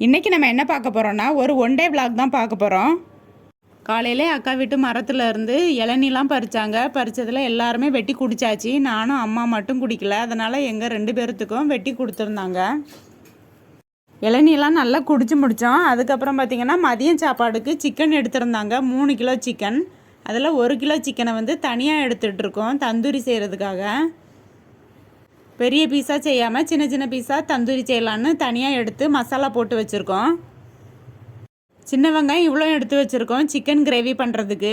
இன்றைக்கி நம்ம என்ன பார்க்க போகிறோன்னா ஒரு ஒன் டே விளாக் தான் பார்க்க போகிறோம் காலையிலே அக்கா வீட்டு மரத்தில் இருந்து இளநிலாம் பறித்தாங்க பறித்ததில் எல்லாருமே வெட்டி குடித்தாச்சு நானும் அம்மா மட்டும் குடிக்கல. அதனால் எங்கள் ரெண்டு பேர்த்துக்கும் வெட்டி கொடுத்துருந்தாங்க. இளநிலாம் நல்லா குடிச்சு முடித்தோம் அதுக்கப்புறம் பார்த்திங்கன்னா மதியம் சாப்பாடுக்கு சிக்கன் எடுத்திருந்தாங்க. மூணு கிலோ சிக்கன் அதில் ஒரு கிலோ சிக்கனை வந்து தனியாக எடுத்துகிட்ருக்கோம் தந்தூரி செய்கிறதுக்காக பெரிய பீஸாக செய்யாமல் சின்ன சின்ன பீஸாக தந்தூரி செய்யலான்னு தனியாக எடுத்து மசாலா போட்டு வச்சுருக்கோம். சின்ன வெங்காயம் இவ்வளோ எடுத்து வச்சுருக்கோம் சிக்கன் கிரேவி பண்ணுறதுக்கு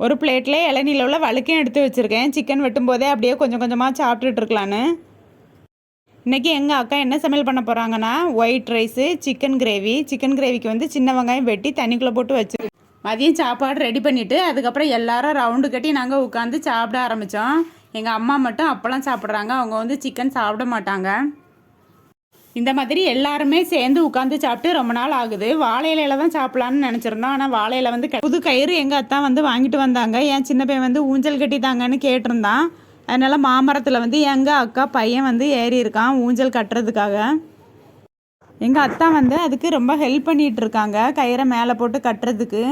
ஒரு பிளேட்டில் இளநீல உள்ள வழுக்கையும் எடுத்து வச்சுருக்கேன். சிக்கன் வெட்டும் போதே அப்படியே கொஞ்சம் கொஞ்சமாக சாப்பிட்டுட்டுருக்கலான்னு இன்றைக்கி எங்கள் அக்கா என்ன சமையல் பண்ண போகிறாங்கன்னா white rice chicken gravy chicken கிரேவிக்கு வந்து சின்ன வெங்காயம் வெட்டி தண்ணிக்குள்ளே போட்டு வச்சு மதியம் சாப்பாடு ரெடி பண்ணிவிட்டு அதுக்கப்புறம் எல்லாரும் ரவுண்டு கட்டி நாங்கள் உட்காந்து சாப்பிட ஆரம்பித்தோம் எங்கள் அம்மா மட்டும் அப்பளம் சாப்பிட்றாங்க. அவங்க வந்து சிக்கன் சாப்பிட மாட்டாங்க. இந்த மாதிரி எல்லாருமே சேர்ந்து உட்காந்து சாப்பிட்டு ரொம்ப நாள் ஆகுது. வாழை இலையில தான் சாப்பிடலான்னு நினச்சிருந்தோம். ஆனால் வாழை வந்து புது கயிறு எங்கள் அத்தா வந்து வாங்கிட்டு வந்தாங்க. என் சின்ன பையன் வந்து ஊஞ்சல் கட்டி தாங்கன்னு கேட்டிருந்தான். அதனால் மாமரத்தில் வந்து எங்கள் அக்கா பையன் வந்து ஏறி இருக்கான் ஊஞ்சல் கட்டுறதுக்காக. எங்கள் அத்தா வந்து அதுக்கு ரொம்ப ஹெல்ப் பண்ணிகிட்ருக்காங்க இருக்காங்க. கயிறை மேலே போட்டு கட்டுறதுக்கு.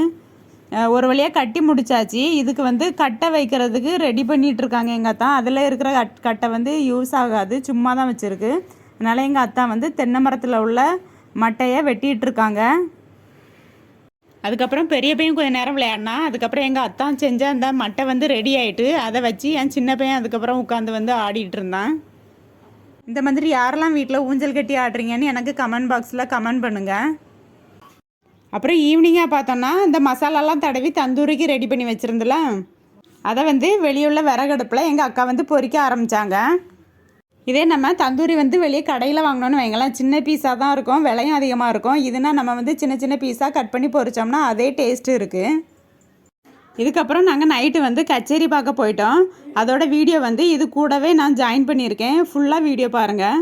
ஒரு வழியாக கட்டி முடிச்சாச்சு. இதுக்கு வந்து கட்டை வைக்கிறதுக்கு ரெடி பண்ணிகிட்ருக்காங்க இருக்காங்க எங்கள் அத்தா. அதில் இருக்கிற கட் கட்டை வந்து யூஸ் ஆகாது. சும்மா தான் வச்சுருக்கு. அதனால் எங்கள் அத்தா வந்து தென்னை மரத்தில் உள்ள மட்டையை வெட்டிகிட்ருக்காங்க அதுக்கப்புறம் பெரிய பையன் கொஞ்சம் நேரம் விளையாடினா அதுக்கப்புறம் எங்கள் அத்தான் செஞ்ச அந்த மட்டை வந்து ரெடி ஆகிட்டு அதை வச்சு என் சின்ன பையன் அதுக்கப்புறம் உட்காந்து வந்து ஆடிட்டு இருந்தான். இந்த மாதிரி யாரெல்லாம் வீட்டில் ஊஞ்சல் கட்டி ஆடுறீங்கன்னு எனக்கு கமெண்ட் பாக்ஸில் கமெண்ட் பண்ணுங்கள் அப்புறம் ஈவினிங்காக பார்த்தோன்னா இந்த மசாலாலாம் தடவி தந்தூரிக்கு ரெடி பண்ணி வச்சுருந்துல? அதை வந்து வெளியுள்ள விறகடுப்பில் எங்கள் அக்கா வந்து பொறிக்க ஆரம்பித்தாங்க இதே நம்ம தந்தூரி வந்து வெளியே கடையில் வாங்கினோன்னு வைங்களேன். சின்ன பீஸாக தான் இருக்கும் விலையும் அதிகமாக இருக்கும். இதுனா நம்ம வந்து சின்ன சின்ன பீஸாக கட் பண்ணி பொறிச்சோம்னா அதே டேஸ்ட்டு இருக்குது இதுக்கப்புறம் நாங்கள் நைட்டு வந்து கச்சேரி பார்க்க போயிட்டோம். அதோட வீடியோ வந்து இது கூடவே நான் ஜாயின் பண்ணியிருக்கேன். ஃபுல்லாக வீடியோ பாருங்கள்